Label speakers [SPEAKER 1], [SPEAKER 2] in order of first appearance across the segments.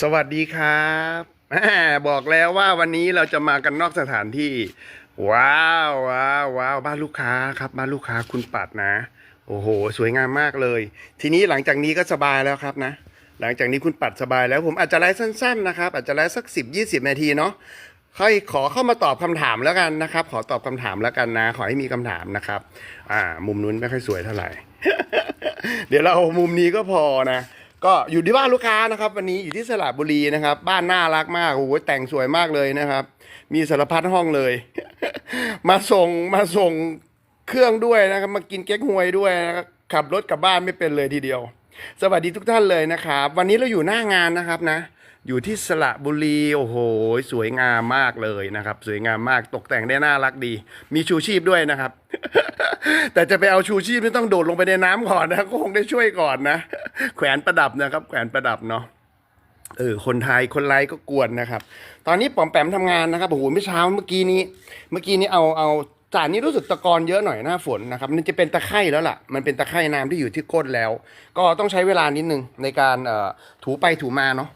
[SPEAKER 1] สวัสดีครับบอกแล้วว่าวันนี้เราจะมากันนอกสถานที่ ว้าวว้าวว้าวบ้านลูกค้าครับบ้านลูกค้าคุณปัดนะ โอ้โห สวยงามมากเลย ทีนี้หลังจากนี้ก็สบายแล้วครับนะ หลังจากนี้คุณปัดสบายแล้วผมอาจจะไลฟ์สั้นๆนะครับ อาจจะไลฟ์สักสิบยี่สิบนาทีเนาะค่อยขอเข้ามาตอบคำถามแล้วกันนะครับ ขอตอบคำถามแล้วกันนะ ขอให้มีคำถามนะครับ อ่า มุมนู้นไม่ค่อยสวยเท่าไหร่ เดี๋ยวเรามุมนี้ก็พอนะ ก็อยู่ที่บ้านลูกค้านะครับ วันนี้อยู่ที่สระบุรีนะครับ บ้านน่ารักมากโอ้โหแต่งสวยมากเลยนะครับ มีสารพัดห้องเลย มาส่งมาส่งเครื่องด้วยนะครับ มากินเก๊กฮวยด้วยนะครับขับรถกลับบ้านไม่เป็นเลยทีเดียว สวัสดีทุกท่านเลยนะครับ วันนี้เราอยู่หน้างานนะครับนะ อยู่ที่สระบุรี โอ้โห สวยงามมากเลยนะครับ สวยงามมากตกแต่งได้น่ารักดี มีชูชีพด้วยนะครับ แต่จะไปเอาชูชีพไม่ต้องโดดลงไปในน้ำก่อนนะก็คงได้ช่วยก่อนนะ แขวนประดับนะครับ แขวนประดับเนาะเออคนไทยคนไลก็กวนนะครับ ตอนนี้ปอมแปมทำงานนะครับโอ้โหเมื่อเช้าเมื่อกี้นี้ เมื่อกี้นี้เอาเอาจานนี้รู้สึกตะกอนเยอะหน่อยหน้าฝนนะครับมันจะเป็นตะไคร่แล้วล่ะ มันเป็นตะไคร่น้ำที่อยู่ที่ก้นแล้ว ก็ต้องใช้เวลานิดนึงในการเอ่อถูไปถูมาเนาะ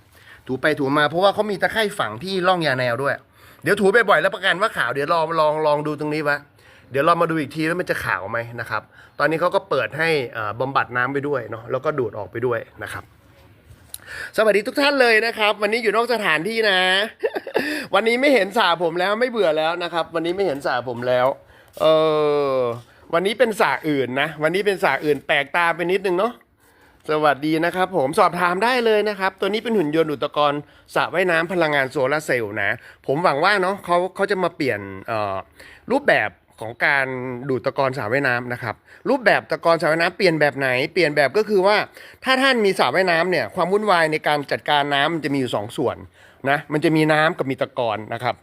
[SPEAKER 1] ถูไปถูมาเพราะว่าเขามีตะไคร่ฝังที่ร่องยาแนวด้วย เดี๋ยวถูไปบ่อยแล้วประกันว่าขาวเดี๋ยวลองลองลองดูตรงนี้วะเดี๋ยวเรามาดูอีกทีว่ามันจะขาวไหมนะครับ ตอนนี้เขาก็เปิดให้เอ่อบำบัดน้ำไปด้วยเนาะแล้วก็ดูดออกไปด้วยนะครับสวัสดีทุกท่านเลยนะครับ วันนี้อยู่นอกสถานที่นะ วันนี้ไม่เห็นสาผมแล้วไม่เบื่อแล้วนะครับ วันนี้ไม่เห็นสาผมแล้ว เออวันนี้เป็นสาอื่นนะ วันนี้เป็นสาอื่นแปลกตาไปนิดนึงเนาะ สวัสดีนะครับผมสอบถามได้เลยนะครับ ตัวนี้เป็นหุ่นยนต์อุตกรณ์สระว่ายน้ำพลังงานโซลาร์เซลล์นะ ผมหวังว่าเนาะเขาเขาจะมาเปลี่ยนรูปแบบของการดูดตะกอนสระว่ายน้ำนะครับ รูปแบบตะกอนสระว่ายน้ำเปลี่ยนแบบไหนเปลี่ยนแบบก็คือว่า ถ้าท่านมีสระว่ายน้ำเนี่ยความวุ่นวายในการจัดการน้ำมันจะมีอยู่สองส่วนนะมันจะมีน้ำกับมีตะกอนนะครับ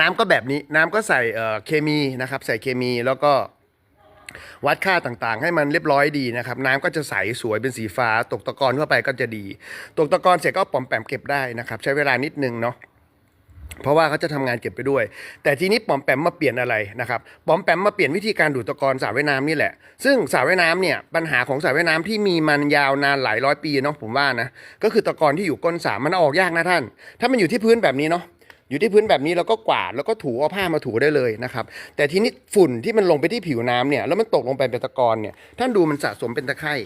[SPEAKER 1] น้ำก็แบบนี้น้ำก็ใส่เเคมีนะครับ ใส่เคมีแล้วก็ วัดค่าต่างๆ ให้มันเรียบร้อยดีนะครับ น้ำก็จะใสสวยเป็นสีฟ้า ตกตะกอนเข้าไปก็จะดี ตกตะกอนเสร็จก็ปอมแปมเก็บได้นะครับ ใช้เวลานิดนึงเนาะเพราะว่าเขาจะทำงานเก็บไปด้วย แต่ทีนี้ปอมแปมมาเปลี่ยนอะไรนะครับปอมแปมมาเปลี่ยนวิธีการดูดตะกอนสระว่ายน้ำนี่แหละ ซึ่งสระว่ายน้ำเนี่ยปัญหาของสระว่ายน้ำที่มีมันยาวนานหลายร้อยปีเนาะผมว่านะก็คือตะกอนที่อยู่ก้นสระมันออกยากนะท่าน ถ้ามันอยู่ที่พื้นแบบนี้เนาะ อยู่ที่พื้นแบบนี้เราก็กวาดแล้วก็ถูเอาผ้ามาถูได้เลยนะครับ แต่ทีนี้ฝุ่นที่มันลงไปที่ผิวน้ำเนี่ยแล้วมันตกลงไปเป็นตะกอนเนี่ยท่านดูมันสะสมเป็นตะไคร่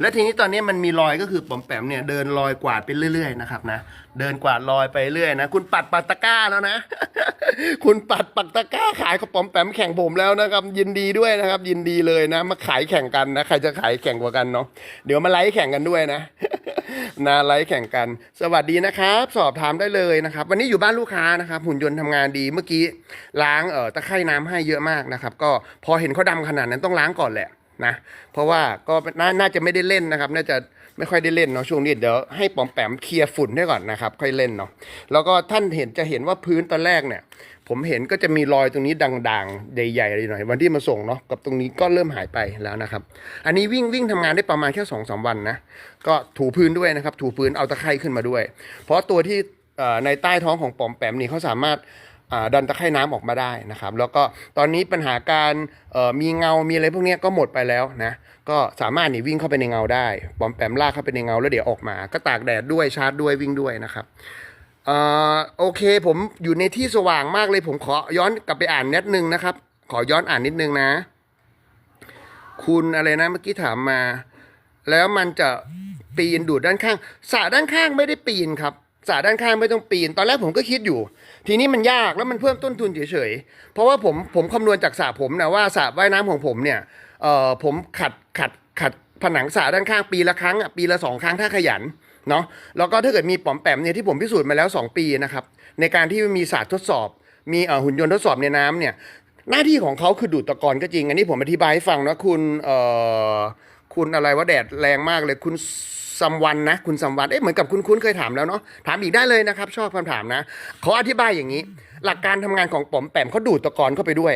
[SPEAKER 1] และทีนี้ตอนนี้มันมีรอยก็คือปอมแปมเนี่ยเดินรอยกวาดไปเรื่อยๆนะครับนะเดินกวาดรอยไปเรื่อยนะคุณปัดปัดตะก้าแล้วนะ คุณปัดปัดตะก้าขายกับปอมแปมแข่งผมแล้วนะครับ ยินดีด้วยนะครับ ยินดีเลยนะ มาขายแข่งกันนะใครจะขายแข่งกว่ากันเนาะเดี๋ยวมาไลฟ์แข่งกันด้วยนะ นะไลฟ์แข่งกัน สวัสดีนะครับ สอบถามได้เลยนะครับ วันนี้อยู่บ้านลูกค้านะครับ หุ่นยนต์ทำงานดีเมื่อกี้ล้างเอ่อตะไคร่น้ำให้เยอะมากนะครับ ก็พอเห็นเขาดำขนาดนั้นต้องล้างก่อนแหละนะ เพราะว่าก็นาน่าจะไม่ได้เล่นนะครับ น่าจะไม่ค่อยได้เล่นเนาะช่วงนี้เดี๋ยวให้ปอมแปมเคลียร์ฝุ่นได้ก่อนนะครับ ค่อยเล่นเนาะแล้วก็ท่านเห็นจะเห็นว่าพื้นตอนแรกเนี่ย ผมเห็นก็จะมีรอยตรงนี้ด่างๆ ใหญ่ๆเลยหน่อย วันที่มาส่งเนาะกับตรงนี้ก็เริ่มหายไปแล้วนะครับ อันนี้วิ่งวิ่งทำงานได้ประมาณแค่สองสามวันนะก็ถูพื้นด้วยนะครับ ถูพื้นเอาตะไคร่ขึ้นมาด้วย เพราะตัวที่ในใต้ท้องของปอมแปมนี่เขาสามารถดันตะไคร่น้ำออกมาได้นะครับ แล้วก็ตอนนี้ปัญหาการมีเงา มีอะไรพวกนี้ก็หมดไปแล้วนะ ก็สามารถนี่วิ่งเข้าไปในเงาได้ ปอมแปมลากเข้าไปในเงาแล้วเดี๋ยวออกมา ก็ตากแดดด้วยชาร์จด้วยวิ่งด้วยนะครับ อ่อโอเคผมอยู่ในที่สว่างมากเลย ผมขอย้อนกลับไปอ่านนิดนึงนะครับ ขอย้อนอ่านนิดนึงนะ คุณอะไรนะเมื่อกี้ถามมา แล้วมันจะปีนดูดด้านข้างสระด้านข้างไม่ได้ปีนครับสระด้านข้างไม่ต้องปีน ตอนแรกผมก็คิดอยู่ ทีนี้มันยากแล้วมันเพิ่มต้นทุนเฉยๆ เพราะว่าผมผมคำนวณจากสระผมนะว่าสระว่ายน้ำของผมเนี่ยเอ่อผมขัดขัดขัด ผนังสระด้านข้างปีละครั้งอะปีละสองครั้งถ้าขยันเนาะแล้วก็ถ้าเกิดมีป๋อมแปมเนี่ยที่ผมพิสูจน์มาแล้ว 2 ปีนะครับในการที่มีศาสตร์ทดสอบ มีหุ่นยนต์ทดสอบในน้ำเนี่ยหน้าที่ของเขาคือดูดตะกอนก็จริง อันนี้ผมอธิบายให้ฟังนะคุณเอ่อคุณอะไรว่าแดดแรงมากเลยคุณซัมวันนะคุณซัมวันเอ๊ะเหมือนกับคุณคุณเคยถามแล้วเนาะถามอีกได้เลยนะครับ ชอบคำถามนะเขาอธิบายอย่างนี้ หลักการทำงานของป๋อมแปมเขาดูดตะกอนเข้าไปด้วย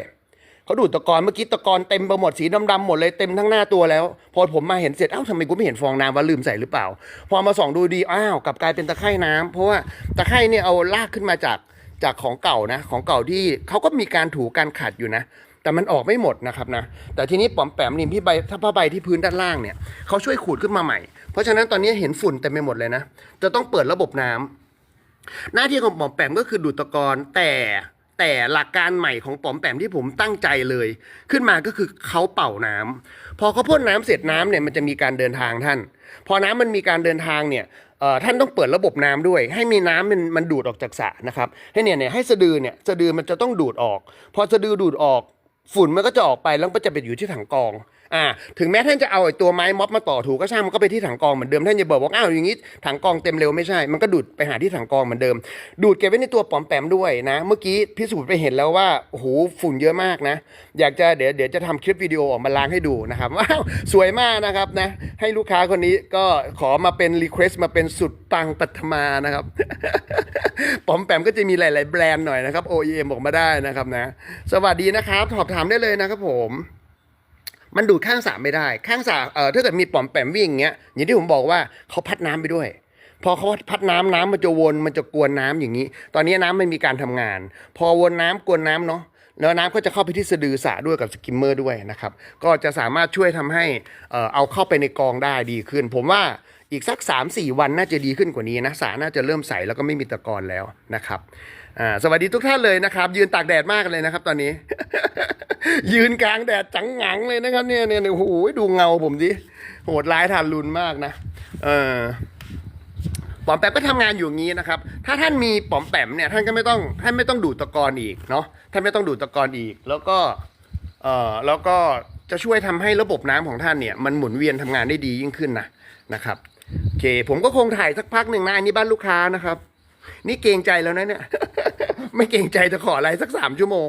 [SPEAKER 1] เขาดูดตะกอนเมื่อกี้ตะกอนเต็มไปหมดสีดำๆหมดเลยเต็มทั้งหน้าตัวแล้ว พอผมมาเห็นเสร็จเอ้าทำไมกูไม่เห็นฟองน้ำว่าลืมใส่หรือเปล่า พอมาส่องดูดีอ้าวกลับกลายเป็นตะไคร่น้ำเพราะว่าตะไคร่เนี่ยเอาลากขึ้นมาจากจากของเก่านะของเก่าที่เขาก็มีการถูการขัดอยู่นะ แต่มันออกไม่หมดนะครับนะแต่ทีนี้ปอมแปมริมที่ใบถ้าผ้าใบที่พื้นด้านล่างเนี่ยเขาช่วยขูดขึ้นมาใหม่ เพราะฉะนั้นตอนนี้เห็นฝุ่นเต็มไปหมดเลยนะ จะต้องเปิดระบบน้ำหน้าที่ของปอมแปมก็คือดูดตะกอนแต่ แต่หลักการใหม่ของปอมแปมที่ผมตั้งใจเลย ขึ้นมาก็คือเขาเป่าน้ำพอเขาพ่นน้ำเสร็จน้ำเนี่ยมันจะมีการเดินทางท่าน พอน้ำมันมีการเดินทางเนี่ยท่านต้องเปิดระบบน้ำด้วย ให้มีน้ำมันมันดูดออกจากสระนะครับให้เนี่ยเนี่ยให้สะดือเนี่ยสะดือมันจะต้องดูดออก พอสะดือดูดออกฝุ่นมันก็จะออกไปแล้วก็จะไปอยู่ที่ถังกอง อ่าถึงแม้ท่านจะเอาไอ้ตัวไม้ม็อบมาต่อถูก็ช่างมันก็ไปที่ถังกองเหมือนเดิมท่านอย่าบอกว่าอ้าวอย่างนี้ถังกองเต็มเร็วไม่ใช่ มันก็ดูดไปหาที่ถังกองเหมือนเดิม ดูดเก็บไว้ในตัวปอมแปมด้วยนะ เมื่อกี้พิสูจน์ไปเห็นแล้วว่าโอ้โหฝุ่นเยอะมากนะ อยากจะเดี๋ยวเดี๋ยวจะทำคลิปวิดีโอออกมาล้างให้ดูนะครับว้าวสวยมากนะครับนะ ให้ลูกค้าคนนี้ก็ขอมาเป็นรีเควสต์มาเป็นสุดปังปัทมานะครับปอมแปมก็จะมีหลาย ๆ แบรนด์หน่อยนะครับ OEM ออกมาได้นะครับนะ สวัสดีนะครับสอบถามได้เลยนะครับผม มันดูดข้างสระไม่ได้ ข้างสระเอ่อถ้าเกิดมีปอมแปมวิ่งอย่างเงี้ยอย่างที่ผมบอกว่าเขาพัดน้ำไปด้วย พอเขาพัดน้ำน้ำมันจะวนมันจะกวนน้ำอย่างนี้ ตอนนี้น้ำมันมีการทำงาน พอวนน้ำกวนน้ำเนาะแล้วน้ำก็จะเข้าไปที่สะดือสระด้วยกับสกิมเมอร์ด้วยนะครับ ก็จะสามารถช่วยทำให้เอ่อเอาเข้าไปในกองได้ดีขึ้น ผมว่าอีกสัก 3-4 วันน่าจะดีขึ้นกว่านี้นะสระน่าจะเริ่มใสแล้วก็ไม่มีตะกอนแล้วนะครับอ่าสวัสดีทุกท่านเลยนะครับ ยืนตากแดดมากเลยนะครับตอนนี้ ยืนกลางแดดจังงังเลยนะครับเนี่ยเนี่ยโอ้โหดูเงาผมดิโหดร้ายทารุณมากนะเออปอมแปมก็ทำงานอยู่งี้นะครับ ถ้าท่านมีปอมแปมเนี่ยท่านก็ไม่ต้องท่านไม่ต้องดูดตะกอนอีกเนาะท่านไม่ต้องดูดตะกอนอีก แล้วก็เอ่อแล้วก็จะช่วยทำให้ระบบน้ำของท่านเนี่ยมันหมุนเวียนทำงานได้ดียิ่งขึ้นนะนะครับโอเค ผมก็คงถ่ายสักพักหนึ่งนะอันนี้บ้านลูกค้านะครับ นี่เกรงใจแล้วนะเนี่ย ไม่เกรงใจจะขออะไรสักสามชั่วโมง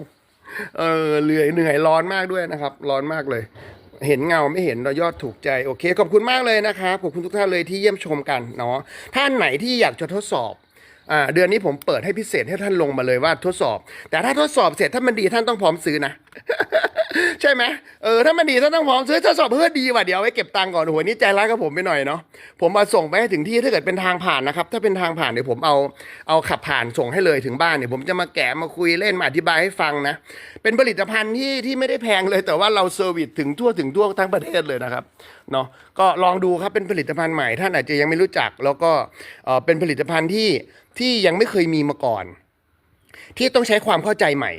[SPEAKER 1] เออเหนื่อยเหนื่อยร้อนมากด้วยนะครับ ร้อนมากเลย เห็นเงาไม่เห็นเรายอดถูกใจโอเค ขอบคุณมากเลยนะครับขอบคุณทุกท่านเลยที่เยี่ยมชมกันเนาะท่านไหนที่อยากจะทดสอบ เดือนนี้ผมเปิดให้พิเศษให้ท่านลงมาเลยว่าทดสอบ แต่ถ้าทดสอบเสร็จถ้ามันดีท่านต้องพร้อมซื้อนะ ใช่ไหมเออถ้ามันดีท่านต้องพร้อมซื้อทดสอบเพื่อดีว่ะเดี๋ยวไว้เก็บตังค์ก่อนโอ้โหนี่ใจร้ายกับผมไปหน่อยเนาะผมมาส่งไปให้ถึงที่ถ้าเกิดเป็นทางผ่านนะครับถ้าเป็นทางผ่านเดี๋ยวผมเอาเอาขับผ่านส่งให้เลยถึงบ้านเนี่ยผมจะมาแกะมาคุยเล่นมาอธิบายให้ฟังนะเป็นผลิตภัณฑ์ที่ที่ไม่ได้แพงเลย แต่ว่าเราเซอร์วิสถึงทั่วถึงทั่วทั้งประเทศเลยนะครับ เนาะก็ลองดูครับเป็นผลิตภัณฑ์ใหม่ท่านอาจจะยังไม่รู้จัก แล้วก็เป็นผลิตภัณฑ์ที่ที่ยังไม่เคยมีมาก่อน ที่ต้องใช้ความเข้าใจใหม่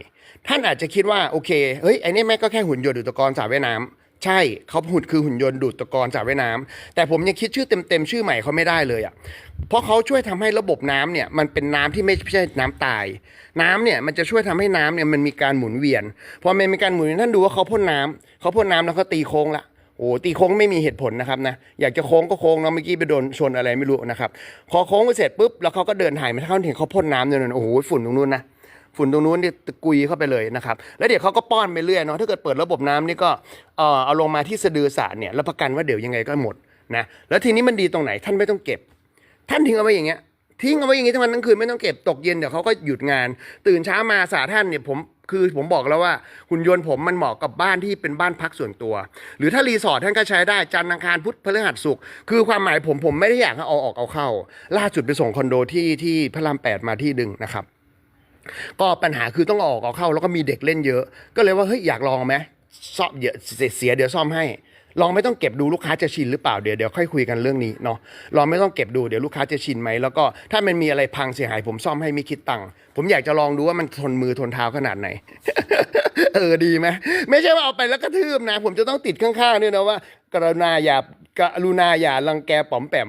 [SPEAKER 1] ท่านอาจจะคิดว่าโอเคเฮ้ยไอ้นี่แม่ก็แค่หุ่นยนต์ดูดตะกอนสระว่ายน้ำใช่เขาหุ่นคือหุ่นยนต์ดูดตะกอนสระว่ายน้ำแต่ผมยังคิดชื่อเต็มๆชื่อใหม่เขาไม่ได้เลยอะเพราะเขาช่วยทำให้ระบบน้ำเนี่ยมันเป็นน้ำที่ไม่ใช่น้ำตาย น้ำเนี่ยมันจะช่วยทำให้น้ำเนี่ยมันมีการหมุนเวียนพอมันมีการหมุนเวียนท่านดูว่าเขาพ่นน้ำเขาพ่นน้ำแล้วเขาตีโค้งละ โอ้ตีโค้งไม่มีเหตุผลนะครับนะอยากจะโค้งก็โค้งเนาะเมื่อกี้ไปโดนชนอะไรไม่รู้นะครับพอโค้งไปเสร็จปุ๊บแล้วเขาก็เดินถ่ายมาถ้าเขาเห็นเขาพ่นน้ำเนี่ยนะโอ้โหฝุ่นตรงนู้นนะฝุ่นตรงนู้นนี่ตะกุยเข้าไปเลยนะครับ แล้วเดี๋ยวเขาก็ป้อนไปเรื่อยเนาะถ้าเกิดเปิดระบบน้ำนี่ก็เออเอาลงมาที่สะดือสรเนี่ยรับประกันว่าเดี๋ยวยังไงก็หมดนะแล้วทีนี้มันดีตรงไหนท่านไม่ต้องเก็บ ท่านทิ้งเอาไว้อย่างเงี้ยทิ้งเอาไว้อย่างงี้ทั้งวันทั้งคืนไม่ต้องเก็บตกเย็นเดี๋ยวเขาก็หยุดงาน ตื่นเช้ามาสาท่านเนี่ยผม คือผมบอกแล้วว่าหุ่นยนต์ผมมันเหมาะกับบ้านที่เป็นบ้านพักส่วนตัว หรือถ้ารีสอร์ทท่านก็ใช้ได้จันทร์อังคารพุธพฤหัสศุกร์คือความหมายผมผมไม่ได้อยากให้เอาออกเอาเข้า ล่าสุดไปส่งคอนโดที่ที่พระรามแปดมาที่ดึงนะครับ ก็ปัญหาคือต้องออกเอาเข้า แล้วก็มีเด็กเล่นเยอะ ก็เลยว่าเฮ้ยอยากลองไหมซ่อมเยอะเสียเดี๋ยวซ่อมให้ ลองไม่ต้องเก็บดูลูกค้าจะชินหรือเปล่าเดี๋ยวเดี๋ยวค่อยคุยกันเรื่องนี้เนาะลองไม่ต้องเก็บดูเดี๋ยวลูกค้าจะชินไหมแล้วก็ถ้ามันมีอะไรพังเสียหายผมซ่อมให้ไม่คิดตังค์ผมอยากจะลองดูว่ามันทนมือทนเท้าขนาดไหน เออดีไหมไม่ใช่ว่าเอาไปแล้วกระทืบนะ ผมจะต้องติดข้างๆด้วยนะว่า กรุณาอย่ากรุณาอย่ารังแกป๋อมแปม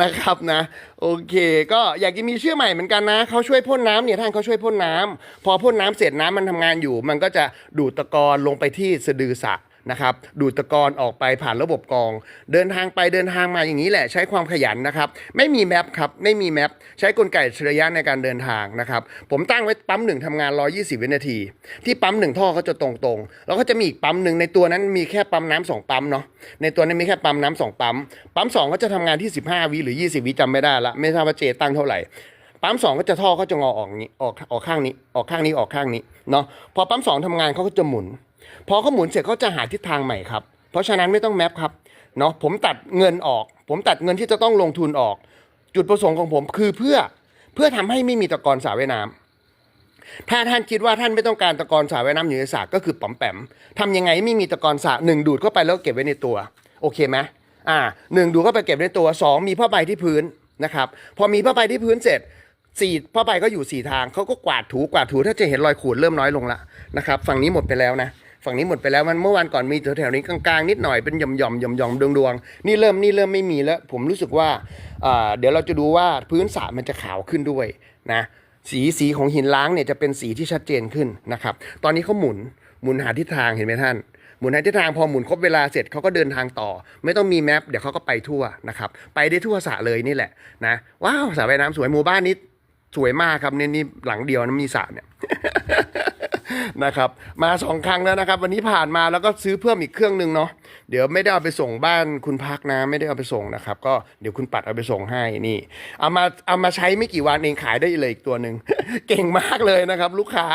[SPEAKER 1] นะครับนะ โอเค ก็อยากจะมีชื่อใหม่เหมือนกันนะเขาช่วยพ่นน้ำเนี่ยท่านเขาช่วยพ่นน้ำพอพ่นน้ำเสร็จน้ำมันทำงานอยู่ มันก็จะดูดตะกอนลงไปที่สะดือสระ นะครับดูดตะกอนออกไปผ่านระบบกอง เดินทางไปเดินทางมาอย่างนี้แหละใช้ความขยันนะครับไม่มีแมปครับไม่มีแมปใช้กลไกอัจฉริยะในการเดินทางนะครับผมตั้งไว้ปั๊มหนึ่งทำงาน 120 วินาที ที่ปั๊มหนึ่งท่อเขาจะตรงๆ แล้วก็จะมีอีกปั๊มหนึ่งในตัวนั้นมีแค่ปั๊มน้ำสองปั๊มเนาะในตัวนั้นมีแค่ปั๊มน้ำสองปั๊มปั๊มสองก็จะทำงานที่ 15 วิหรือ 20 วิจำไม่ได้ละไม่ทราบว่าเจตั้งเท่าไหร่ปั๊มสองก็จะท่อก็จะงอออกนี้ออกออกข้างนี้ออกข้างนี้ออกข้างนี้เนาะพอปั๊มสองทำงานเขาก็จะหมุน พอเขาหมุนเสร็จเขาจะหาทิศทางใหม่ครับ เพราะฉะนั้นไม่ต้องแมปครับเนาะผมตัดเงินออก ผมตัดเงินที่จะต้องลงทุนออก จุดประสงค์ของผมคือเพื่อเพื่อทำให้ไม่มีตะกอนสระว่ายน้ำถ้าท่านคิดว่าท่านไม่ต้องการตะกอนสระว่ายน้ำอยู่ในสระก็คือป๋อมแปมทำยังไงไม่มีตะกอนสระหนึ่งดูดเข้าไปแล้วเก็บไว้ในตัว โอเคไหมอ่าหนึ่งดูเข้าไปเก็บในตัวสองมีผ้าใบที่พื้นนะครับ พอมีผ้าใบที่พื้นเสร็จสี่ผ้าใบก็อยู่สี่ทางเขาก็กวาดถูกวาดถูถ้าจะเห็นรอยขูดเริ่มน้อยลงละนะครับฝั่งนี้หมดไปแล้วนะ ฝั่งนี้หมดไปแล้วมันเมื่อวันก่อนมีแถวๆนี้กลางๆนิดหน่อยเป็นหย่อมๆหย่อมหย่อมๆดวงดวงๆ นี่เริ่มนี่เริ่มไม่มีแล้ว ผมรู้สึกว่าอ่าเดี๋ยวเราจะดูว่าพื้นสระมันจะขาวขึ้นด้วยนะสีสีของหินล้างเนี่ยจะเป็นสีที่ชัดเจนขึ้นนะครับตอนนี้เขาหมุนหมุนหาทิศทางเห็นไหมท่าน หมุนหาทิศทางพอหมุนครบเวลาเสร็จเขาก็เดินทางต่อ ไม่ต้องมีแมปเดี๋ยวเขาก็ไปทั่วนะครับไปได้ทั่วสระเลยนี่แหละนะว้าวสระว่ายน้ำสวยหมู่บ้านนี้สวยมากครับเนี่ยนี่หลังเดียวนะมีสระเนี่ย นะครับ มาสองครั้งแล้วนะครับ วันนี้ผ่านมาแล้วก็ซื้อเพิ่มอีกเครื่องหนึ่งเนาะเดี๋ยวไม่ได้เอาไปส่งบ้านคุณพักนะ ไม่ได้เอาไปส่งนะครับ ก็เดี๋ยวคุณปัดเอาไปส่งให้นี่ เอามาเอามาใช้ไม่กี่วันเองขายได้เลยอีกตัวหนึ่งเก่งมากเลยนะครับ ลูกค้า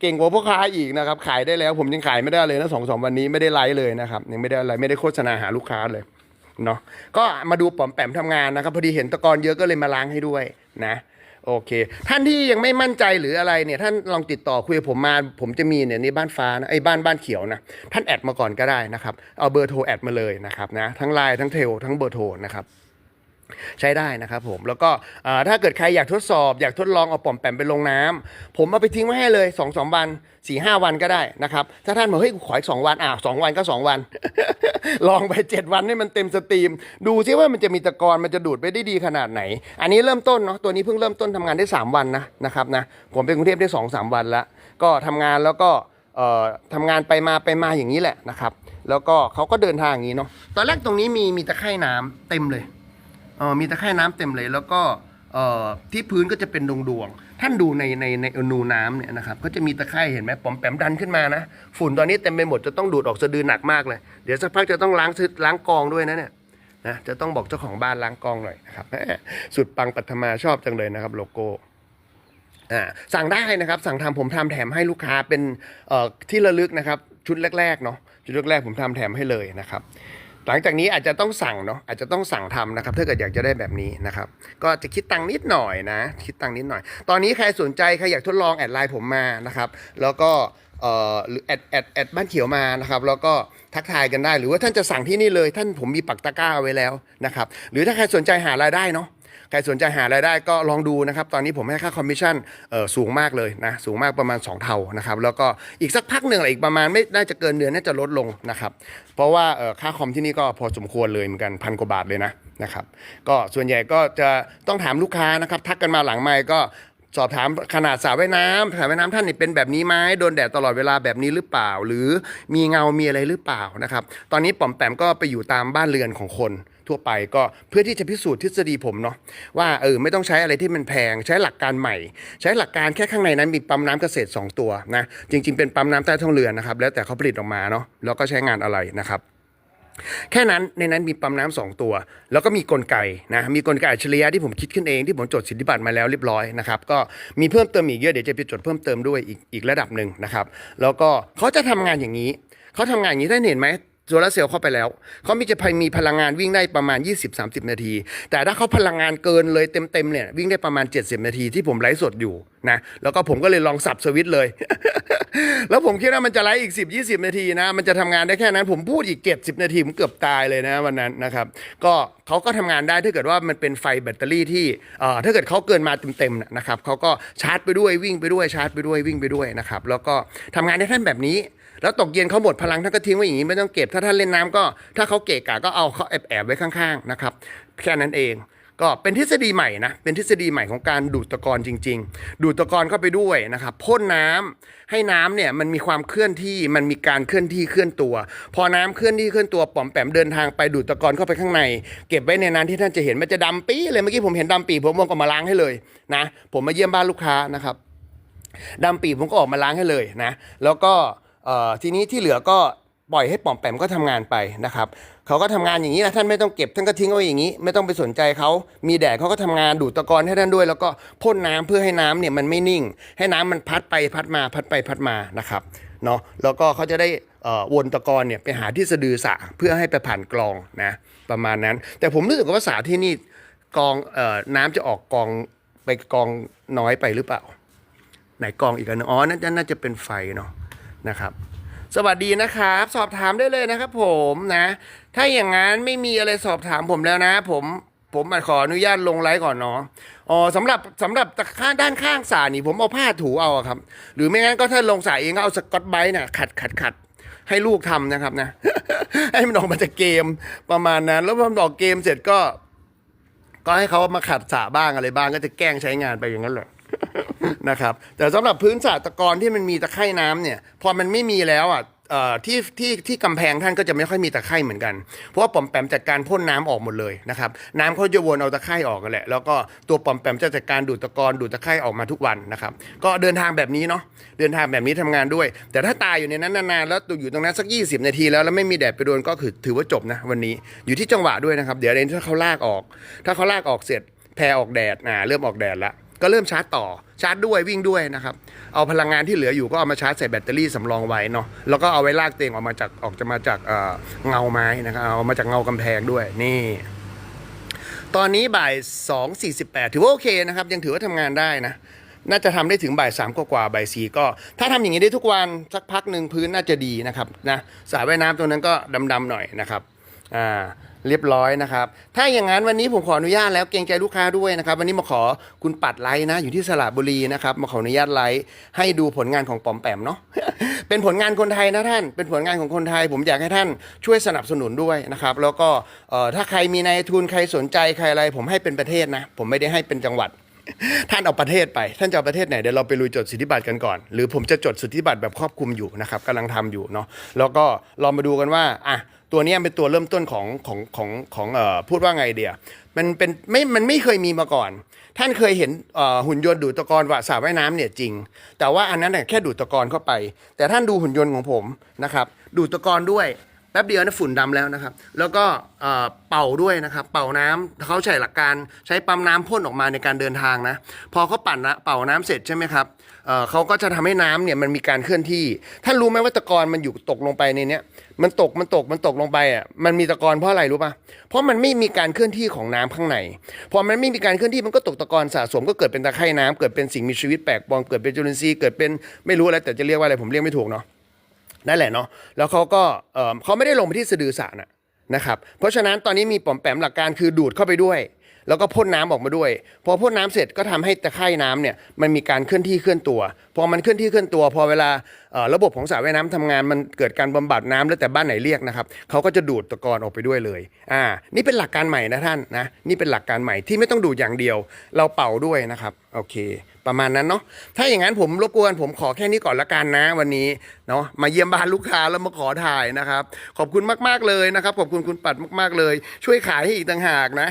[SPEAKER 1] เก่งกว่าพ่อค้าอีกนะครับ ขายได้แล้วผมยังขายไม่ได้เลยนะสองสามวันนี้ไม่ได้ไลฟ์เลยนะครับยังไม่ได้อะไรไม่ได้โฆษณาหาลูกค้าเลยเนาะก็มาดูป๋อมแปมทำงานนะครับ พอดีเห็นตะกอนเยอะก็เลยมาล้างให้ด้วยนะ โอเค ท่านที่ยังไม่มั่นใจหรืออะไรเนี่ยท่านลองติดต่อคุยกับผมมา ผมจะมีเนี่ยในบ้านฟ้านะไอ้บ้านบ้านเขียวนะท่านแอดมาก่อนก็ได้นะครับเอาเบอร์โทรแอดมาเลยนะครับนะทั้งไลน์ทั้งเทลทั้งเบอร์โทรนะครับ ใช้ได้นะครับผมแล้วก็ถ้าเกิดใครอยากทดสอบ อยากทดลองเอาป่อมแปมไปลงน้ำผมเอาไปทิ้งไว้ให้เลย2อสวัน4ี่ห้าวันก็ได้นะครับถ้าท่านบอกเฮ้ยขออีกสองวันอ่าสองวันก็ 2 วัน ลองไป 7 วันให้มันเต็มสตรีม ดูซิว่ามันจะมีตะกอนมันจะดูดไปได้ดีขนาดไหน อันนี้เริ่มต้นเนาะตัวนี้เพิ่งเริ่มต้นทำงานได้ 3 วันนะนะครับนะผมเป็นกรุงเทพได้2อสวันล้วก็ทำงานแล้วก็ทำงานไปมาไปมาอย่างนี้แหละนะครับ แล้วก็เขาก็เดินทางอย่างนี้เนาะตอนแรกตรงนี้มีมีตะไคร่น้ำเต็มเลย เออมีตะไคร่น้ำเต็มเลย แล้วก็เอ่อที่พื้นก็จะเป็นดวงดวง ท่านดูในในในอนูน้ำเนี่ยนะครับก็จะมีตะไคร่เห็นไหมปอมแปมดันขึ้นมานะฝุ่นตอนนี้เต็มไปหมดจะต้องดูดออกสะดือหนักมากเลย เดี๋ยวสักพักจะต้องล้างซึล้างกองด้วยนะเนี่ยนะจะต้องบอกเจ้าของบ้านล้างกองหน่อยนะครับสุดปังปัทมาชอบจังเลยนะครับโลโก้อ่าสั่งได้นะครับสั่งทำผมทำแถมให้ลูกค้าเป็นที่ระลึกนะครับชุดแรกๆเนาะชุดแรกๆผมทำแถมให้เลยนะครับ หลังจากนี้อาจจะต้องสั่งเนาะอาจจะต้องสั่งทำนะครับ ถ้าเกิดอยากจะได้แบบนี้นะครับ ก็จะคิดตังค์นิดหน่อยนะ คิดตังค์นิดหน่อย ตอนนี้ใครสนใจใครอยากทดลองแอดไลน์ผมมานะครับ แล้วก็เอ่อหรือแอดแอดแอดบ้านเขียวมานะครับ แล้วก็ทักทายกันได้ หรือว่าท่านจะสั่งที่นี่เลย ท่านผมมีปักตะกร้าไว้แล้วนะครับ หรือถ้าใครสนใจหารายได้เนาะ ใครสนใจหารายได้ก็ลองดูนะครับ ตอนนี้ผมให้ค่าคอมมิชชั่นสูงมากเลยนะ สูงมากประมาณ 2 เท่านะครับ แล้วก็อีกสักพักหนึ่งอะไรอีกประมาณไม่น่าจะเกินเดือนน่าจะลดลงนะครับ เพราะว่าค่าคอมที่นี่ก็พอสมควรเลยเหมือนกันพันกว่าบาทเลยนะนะครับ ก็ส่วนใหญ่ก็จะต้องถามลูกค้านะครับ ทักกันมาหลังไมค์ก็สอบถามขนาดสระว่ายน้ำสระว่ายน้ำท่านนี่เป็นแบบนี้ไหมโดนแดดตลอดเวลาแบบนี้หรือเปล่า หรือมีเงามีอะไรหรือเปล่านะครับ ตอนนี้ป๋อมแปมก็ไปอยู่ตามบ้านเรือนของคน ทั่วไปก็เพื่อที่จะพิสูจน์ทฤษฎีผมเนาะว่าเออไม่ต้องใช้อะไรที่มันแพงใช้หลักการใหม่ ใช้หลักการแค่ข้างในนั้นมีปั๊มน้ำเกษตร 2 ตัวนะจริง ๆเป็นปั๊มน้ำใต้ท้องเรือนะครับแล้วแต่เขาผลิตออกมาเนาะแล้วก็ใช้งานอะไรนะครับแค่นั้นในนั้นมีปั๊มน้ำสองตัว แล้วก็มีกลไกนะมีกลไกอัจฉริยะที่ผมคิดขึ้นเองที่ผมจดสิทธิบัตรมาแล้วเรียบร้อยนะครับก็มีเพิ่มเติมอีกเยอะเดี๋ยวจะไปจดเพิ่มเติมด้วยอีกอีกระดับหนึ่งนะครับแล้วก็เขาจะทำงานอย่างนี้เขาทำงานอย่างนี้ท่านเห็นไหม โซลาเซลล์เข้าไปแล้ว เขามีจะมีพลังงานวิ่งได้ประมาณ 20-30 นาที แต่ถ้าเขาพลังงานเกินเลยเต็มๆเนี่ยวิ่งได้ประมาณ 70 นาทีที่ผมไลฟ์สดอยู่นะแล้วก็ผมก็เลยลองสับสวิตเลย แล้วผมคิดว่ามันจะไลฟ์อีก 10 20 นาทีนะ มันจะทำงานได้แค่นั้น ผมพูดอีกเก็บ10นาที ผมเกือบตายเลยนะวันนั้นนะครับ ก็เขาก็ทำงานได้ถ้าเกิดว่ามันเป็นไฟแบตเตอรี่ที่เอ่อถ้าเกิดเขาเกินมาเต็มๆนะนะครับเขาก็ชาร์จไปด้วยวิ่งไปด้วยชาร์จไปด้วยวิ่งไปด้วยนะครับแล้วก็ทำงานได้ท่านแบบนี้ แล้วตกเย็นเขาหมดพลังท่านก็ทิ้งไว้อย่างนี้ไม่ต้องเก็บ ถ้าท่านเล่นน้ำก็ ถ้าเขาเกะกะก็เอาเขาแอบแอบไว้ข้างๆนะครับแค่นั้นเองก็เป็นทฤษฎีใหม่นะ เป็นทฤษฎีใหม่ของการดูดตะกอนจริง ๆ ดูดตะกอนเข้าไปด้วยนะครับพ่นน้ำให้น้ำเนี่ยมันมีความเคลื่อนที่มันมีการเคลื่อนที่เคลื่อนตัว พอน้ำเคลื่อนที่เคลื่อนตัวป๋อมแปมเดินทางไปดูดตะกอนเข้าไปข้างใน เก็บไว้ในนั้นที่ท่านจะเห็นมันจะดำปี๊เลยเมื่อกี้ผมเห็นดำปีผมมองก็มาล้างให้เลยนะผมมาเยี่ยมบ้านลูกค้านะครับดำปีผมก็ออกมาล้างให้เลยนะแล้วก็ ทีนี้ที่เหลือก็ปล่อยให้ป่อมแปมก็ทำงานไปนะครับเขาก็ทำงานอย่างนี้นะท่านไม่ต้องเก็บท่านก็ทิ้งเอาไว้อย่างนี้ ไม่ต้องไปสนใจเขามีแดดเขาก็ทำงานดูดตะกอนให้ท่านด้วย แล้วก็พ่นน้ำเพื่อให้น้ำเนี่ยมันไม่นิ่ง ให้น้ำมันพัดไปพัดมาพัดไปพัดมานะครับเนาะแล้วก็เขาจะได้วนตะกอนเนี่ยไปหาที่สะดือสะเพื่อให้ไปผ่านกรองนะประมาณนั้น แต่ผมรู้สึกว่าสระที่นี่กรองออน้ำจะออกกองไปกองน้อยไปหรือเปล่า ไหนกองอีกอันอ๋อนั่นน่าจะเป็นไฟเนาะ นะครับ สวัสดีนะครับ สอบถามได้เลยนะครับ ผมนะ ถ้าอย่างนั้นไม่มีอะไรสอบถามผมแล้วนะ ผมผมขออนุญาตลงไลฟ์ก่อนเนาะอ๋อสำหรับสำหรับตะข้างด้านข้างสานี่ผมเอาผ้าถูเอาครับ หรือไม่งั้นก็ถ้าลงสายเองก็เอาสกอตไบรท์น่ะขัดขัดขัดให้ลูกทำนะครับนะ ให้มันออกมาจากเกมประมาณนั้น แล้วพอมันออกเกมเสร็จก็ ก็ให้เขามาขัดสระบ้างอะไรบ้างก็จะแกล้งใช้งานไปอย่างนั้นแหละ นะครับแต่สำหรับพื้นสระตะกอนที่มันมีตะไคร่น้ำเนี่ยพอมันไม่มีแล้วอะที่ที่ที่กำแพงท่านก็จะไม่ค่อยมีตะไคร่เหมือนกัน เพราะว่าปอมแปมจัดการพ่นน้ำออกหมดเลยนะครับน้ำเขาจะวนเอาตะไคร่ออกกันแหละแล้วก็ตัวปอมแปมจะจัดการดูดตะกอนดูดตะไคร่ออกมาทุกวันนะครับก็เดินทางแบบนี้เนาะเดินทางแบบนี้ทำงานด้วย แต่ถ้าตายอยู่ในนั้นนานๆแล้วอยู่ตรงนั้นสัก 20 นาทีแล้วแล้วไม่มีแดดไปโดนก็คือถือว่าจบนะวันนี้อยู่ที่จังหวะด้วยนะครับเดี๋ยวเดี๋ยวถ้าเขาลากออก ถ้าเขาลากออกเสร็จแพรออกแดดอ่าเริ่มออกแดดแล้ว ก็เริ่มชาร์จต่อชาร์จด้วยวิ่งด้วยนะครับ เอาพลังงานที่เหลืออยู่ก็เอามาชาร์จใส่แบตเตอรี่สำรองไว้เนาะแล้วก็เอาไว้ลากเตียงออกมาจากออกจะมาจากเงาไม้นะครับเอามาจากเงากำแพงด้วยนี่ตอนนี้บ่าย 2.48 ถือว่าโอเคนะครับ ยังถือว่าทำงานได้นะ น่าจะทำได้ถึงบ่ายสามกว่าบ่ายสี่ก็ ถ้าทำอย่างนี้ได้ทุกวันสักพักหนึ่งพื้นน่าจะดีนะครับนะสระว่ายน้ำตัวนั้นก็ดำๆหน่อยนะครับอ่า เรียบร้อยนะครับ ถ้าอย่างนั้นวันนี้ผมขออนุญาตแล้วเกรงใจลูกค้าด้วยนะครับ วันนี้มาขอคุณปัดไลท์นะ อยู่ที่สระบุรีนะครับ มาขออนุญาตไลท์ให้ดูผลงานของปอมแปมเนาะ เป็นผลงานคนไทยนะท่าน เป็นผลงานของคนไทย ผมอยากให้ท่านช่วยสนับสนุนด้วยนะครับ แล้วก็ถ้าใครมีนายทุนใครสนใจใครอะไร ผมให้เป็นประเทศนะ ผมไม่ได้ให้เป็นจังหวัดท่านเอาประเทศไป ท่านจะเอาประเทศไหนเดี๋ยวเราไปลุยจดสิทธิบัตรกันก่อน หรือผมจะจดสิทธิบัตรแบบครอบคลุมอยู่นะครับกำลังทำอยู่เนาะแล้วก็ลองมาดูกันว่าอะ ตัวนี้เป็นตัวเริ่มต้นของของของของเอ่อพูดว่าไงเดียมันเป็นไม่มันไม่เคยมีมาก่อน ท่านเคยเห็นเอ่อหุ่นยนต์ดูดตะกอนว่าสระว่ายน้ำเนี่ยจริง แต่ว่าอันนั้นเนี่ยแค่ดูดตะกอนเข้าไป แต่ท่านดูหุ่นยนต์ของผมนะครับดูดตะกอนด้วยแป๊บเดียวนะฝุ่นดำแล้วนะครับ แล้วก็เป่าด้วยนะครับ เป่าน้ำเขาใช้หลักการใช้ปั๊มน้ำพ่นออกมาในการเดินทางนะ พอเขาปั่นนะเป่าน้ำเสร็จใช่ไหมครับเขาก็จะทำให้น้ำเนี่ยมันมีการเคลื่อนที่ ท่านรู้ไหมว่าตะกอนมันอยู่ตกลงไปในเนี้ย มันตกมันตกมันตกลงไปอะมันมีตะกอนเพราะอะไรรู้ป่ะเพราะมันไม่มีการเคลื่อนที่ของน้ำข้างในพอมันไม่มีการเคลื่อนที่มันก็ตกตะกอนสะสมก็เกิดเป็นตะไคร่น้ำเกิดเป็นสิ่งมีชีวิตแปลกปลอมเกิดเป็นจุลินทรีย์เกิดเป็นไม่รู้อะไรแต่จะเรียกว่าอะไรผมเรียกไม่ถูกเนาะนั่นแหละเนาะแล้วเขาก็เออเขาไม่ได้ลงไปที่สะดือสระนะนะครับเพราะฉะนั้นตอนนี้มีปอมแปมหลักการคือดูดเข้าไปด้วย แล้วก็พ่นน้ำออกมาด้วย พอพ่นน้ำเสร็จก็ทำให้ตะไคร่น้ำเนี่ยมันมีการเคลื่อนที่เคลื่อนตัว พอมันเคลื่อนที่เคลื่อนตัว พอเวลาระบบของสระว่ายน้ำทำงานมันเกิดการบำบัดน้ำแล้วแต่บ้านไหนเรียกนะครับเขาก็จะดูดตะกอนออกไปด้วยเลยอ่านี่เป็นหลักการใหม่นะท่านนะนี่เป็นหลักการใหม่ที่ไม่ต้องดูดอย่างเดียว เราเป่าด้วยนะครับโอเค ประมาณนั้นเนาะถ้าอย่างนั้นผมรบกวนผมขอแค่นี้ก่อนละกันนะวันนี้เนาะมาเยี่ยมบ้านลูกค้าแล้วมาขอถ่ายนะครับ ขอบคุณมากๆเลยนะครับ ขอบคุณคุณปัดมาก ๆเลย ช่วยขายให้อีกต่างหากนะ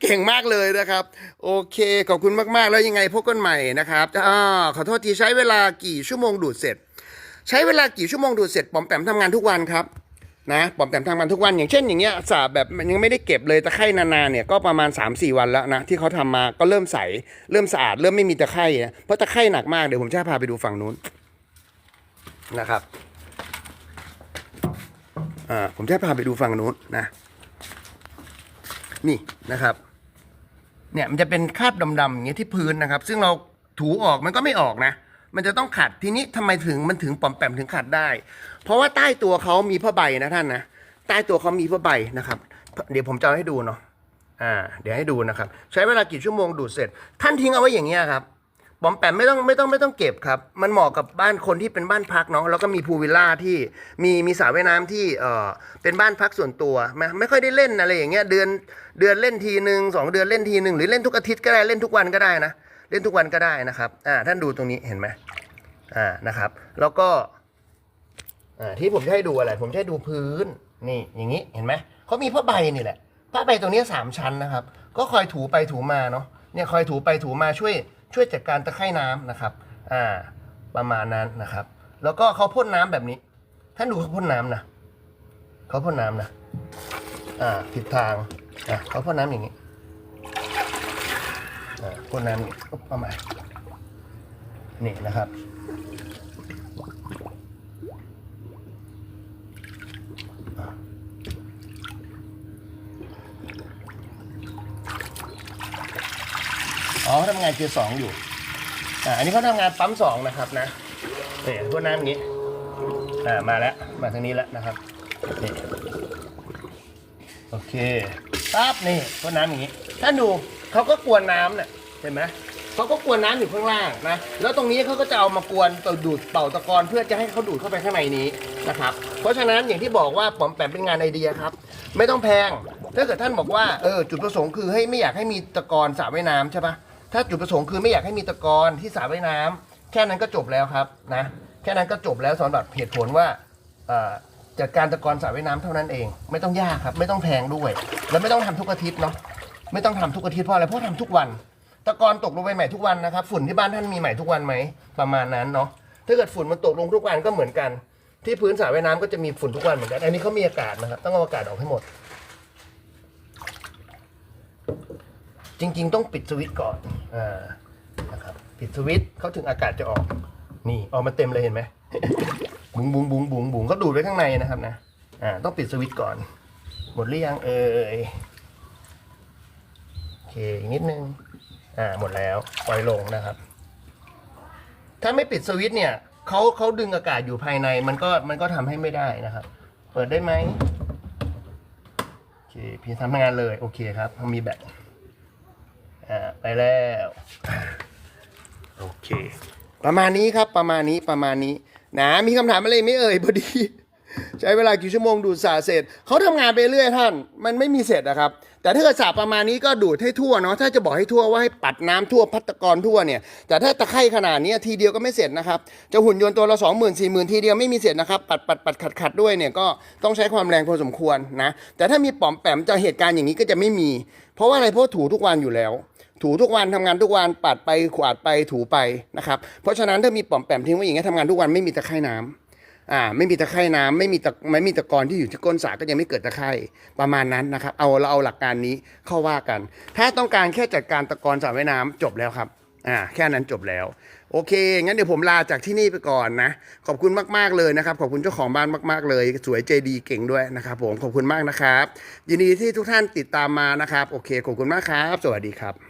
[SPEAKER 1] เก่งมากเลยนะครับ โอเค ขอบคุณมากๆแล้วยังไงพบกันใหม่นะครับอ่าขอโทษทีใช้เวลากี่ชั่วโมงดูดเสร็จ ใช้เวลากี่ชั่วโมงดูดเสร็จปอมแปมทำงานทุกวันครับ นะปอมแปมทำงานทุกวันอย่างเช่นอย่างเงี้ยสาบแบบยังไม่ได้เก็บเลยตะไคร่นานๆเนี่ยก็ประมาณ 3-4 วันแล้วนะที่เขาทำมาก็เริ่มใสเริ่มสะอาดเริ่มไม่มีตะไคร่นะเพราะตะไคร่หนักมากเดี๋ยวผมจะพาไปดูฝั่งนู้นนะครับอ่าผมจะพาไปดูฝั่งนู้นนะ นี่นะครับ เนี่ยมันจะเป็นคราบดำๆอย่างเงี้ยที่พื้นนะครับ ซึ่งเราถูออกมันก็ไม่ออกนะ มันจะต้องขัดทีนี้ทำไมถึงมันถึงปอมแปมถึงขัดได้ เพราะว่าใต้ตัวเขามีผ้าใบนะท่านนะใต้ตัวเขามีผ้าใบนะครับ เดี๋ยวผมจะเอให้ดูเนาะอ่า เดี๋ยวให้ดูนะครับ ใช้เวลากี่ชั่วโมงดูดเสร็จ ท่านทิ้งเอาไว้อย่างเงี้ยครับปอมแปมไม่ต้องไม่ต้องไม่ต้องเก็บครับ มันเหมาะกับบ้านคนที่เป็นบ้านพักเนาะแล้วก็มีพูลวิลล่าที่มีมีสระว่ายน้ำที่เอ่อเป็นบ้านพักส่วนตัวไม่ไม่ค่อยได้เล่นอะไรอย่างเงี้ยเดือนเดือนเล่นทีหนึ่งสองเดือนเล่นทีหนึ่งหรือเล่นทุกอาทิตย์ก็ได้เล่นทุกวันก็ได้นะ เล่นทุกวันก็ได้นะครับอ่าท่านดูตรงนี้เห็นไหมอ่านะครับ แล้วก็อ่าที่ผมจะให้ดูอะไร ผมจะให้ดูพื้นนี่อย่างนี้เห็นไหมเขามีผ้าใบนี่แหละผ้าใบตรงนี้สามชั้นนะครับ ก็คอยถูไปถูมาเนาะเนี่ยคอยถูไปถูมาช่วยช่วยจัดการตะไคร่น้ำนะครับอ่าประมาณนั้นนะครับ แล้วก็เขาพ่นน้ำแบบนี้ ท่านดูเขาพ่นน้ำนะเขาพ่นน้ำนะอ่าผิดทางอะเขาพ่นน้ำอย่างนี้ พ่นน้ำอย่างนี้ปุ๊บเอามานี่นะครับ อ๋อเขาทำงานเกียร์สองอยู่ อ่า อันนี้เขาทำงานปั๊มสองนะครับนะนี่พ่นน้ำอย่างนี้ อ่า มาแล้ว มาทางนี้แล้วนะครับนี่โอเคปั๊บนี่พ่นน้ำอย่างนี้ ถ้าดูเขาก็กวนน้ำเนี่ย เห็นไหมเขาก็กวนน้ำอยู่ข้างล่างนะ แล้วตรงนี้เขาก็จะเอามากวนตัวดูดเป่าตะกอนเพื่อจะให้เขาดูดเข้าไปข้างในนี้นะครับ เพราะฉะนั้นอย่างที่บอกว่าปอมแปมเป็นงานไอเดียครับ ไม่ต้องแพง ถ้าเกิดท่านบอกว่าเออจุดประสงค์คือให้ไม่อยากให้มีตะกอนสระว่ายน้ำใช่ปะถ้าจุดประสงค์คือไม่อยากให้มีตะกอนที่สระว่ายน้ำแค่นั้นก็จบแล้วครับนะ แค่นั้นก็จบแล้วสำหรับเหตุผลว่าเอ่อจัดการตะกอนสระว่ายน้ำเท่านั้นเอง ไม่ต้องยากครับ ไม่ต้องแพงด้วย แล้วไม่ต้องทำทุกอาทิตย์เนาะไม่ต้องทำทุกอาทิตย์เพราะอะไรเพราะทำทุกวัน ตะกอนตกลงไปใหม่ทุกวันนะครับ ฝุ่นที่บ้านท่านมีใหม่ทุกวันไหมประมาณนั้นเนาะถ้าเกิดฝุ่นมันตกลงทุกวันก็เหมือนกัน ที่พื้นสระว่ายน้ำก็จะมีฝุ่นทุกวันเหมือนกัน อันนี้เขามีอากาศนะครับ ต้องเอาอากาศออกให้หมด จริง ๆ ต้องปิดสวิตช์ก่อนอ่านะครับปิดสวิตช์เขาถึงอากาศจะออก นี่ออกมาเต็มเลยเห็นไหม บุ๋งบุ๋งบุ๋งบุ๋งบุ๋งก็ดูดไว้ข้างในนะครับนะอ่าต้องปิดสวิตช์ก่อน หมดหรือยังเอ่ยโอเคอีกนิดนึง อ่าหมดแล้วปล่อยลงนะครับ ถ้าไม่ปิดสวิตช์เนี่ยเขาเขาดึงอากาศอยู่ภายในมันก็มันก็ทำให้ไม่ได้นะครับ เปิดได้ไหมโอเคพี่ทำงานเลยโอเคครับมีแบตอ่าไปแล้วโอเค ประมาณนี้ครับประมาณนี้ประมาณนี้นะมีคำถามอะไรไม่เอ่ยพอดี ใช้เวลากี่ชั่วโมงดูดสาเสร็จเขาทำงานไปเรื่อยท่าน มันไม่มีเสร็จนะครับ แต่ถ้าเกิดสาประมาณนี้ก็ดูดให้ทั่วเนาะถ้าจะบอกให้ทั่วว่าให้ปัดน้ำทั่วพัตกรทั่วเนี่ยแต่ถ้าตะไคร่ขนาดนี้ทีเดียวก็ไม่เสร็จนะครับจะหุ่นยนต์ตัวละสองหมื่นสี่หมื่นทีเดียวไม่มีเสร็จนะครับปัดปัดปัดขัดขัดด้วยเนี่ยก็ต้องใช้ความแรงพอสมควรนะแต่ถ้ามีป๋อมแปมจะเหตุการณ์อย่างนี้ก็จะไม่มี เพราะว่าอะไรเพราะถูทุกวันอยู่แล้วถูทุกวันทำงานทุกวันปัดไปขวาดไปถูไปนะครับเพราะฉะนั้นถ้ามีป๋อมแปมทิ้งไว้อย่างเงี้ยทำงานทุกวันไม่มีตะไคร่น้ำ อ่าไม่มีตะไคร่น้ำไม่มีตะไม่มีตะกอนที่อยู่ที่ก้นสระก็ยังไม่เกิดตะไคร่ประมาณนั้นนะครับ เอาเราเอาหลักการนี้เข้าว่ากัน ถ้าต้องการแค่จัดการตะกอนสระว่ายน้ำจบแล้วครับอ่าแค่นั้นจบแล้ว โอเค งั้นเดี๋ยวผมลาจากที่นี่ไปก่อนนะ ขอบคุณมาก ๆ เลยนะครับ ขอบคุณเจ้าของบ้านมาก ๆ เลย สวยใจดีเก่งด้วยนะครับผมขอบคุณมากนะครับ ยินดีที่ทุกท่านติดตามมานะครับ โอเค ขอบคุณมากครับ สวัสดีครับ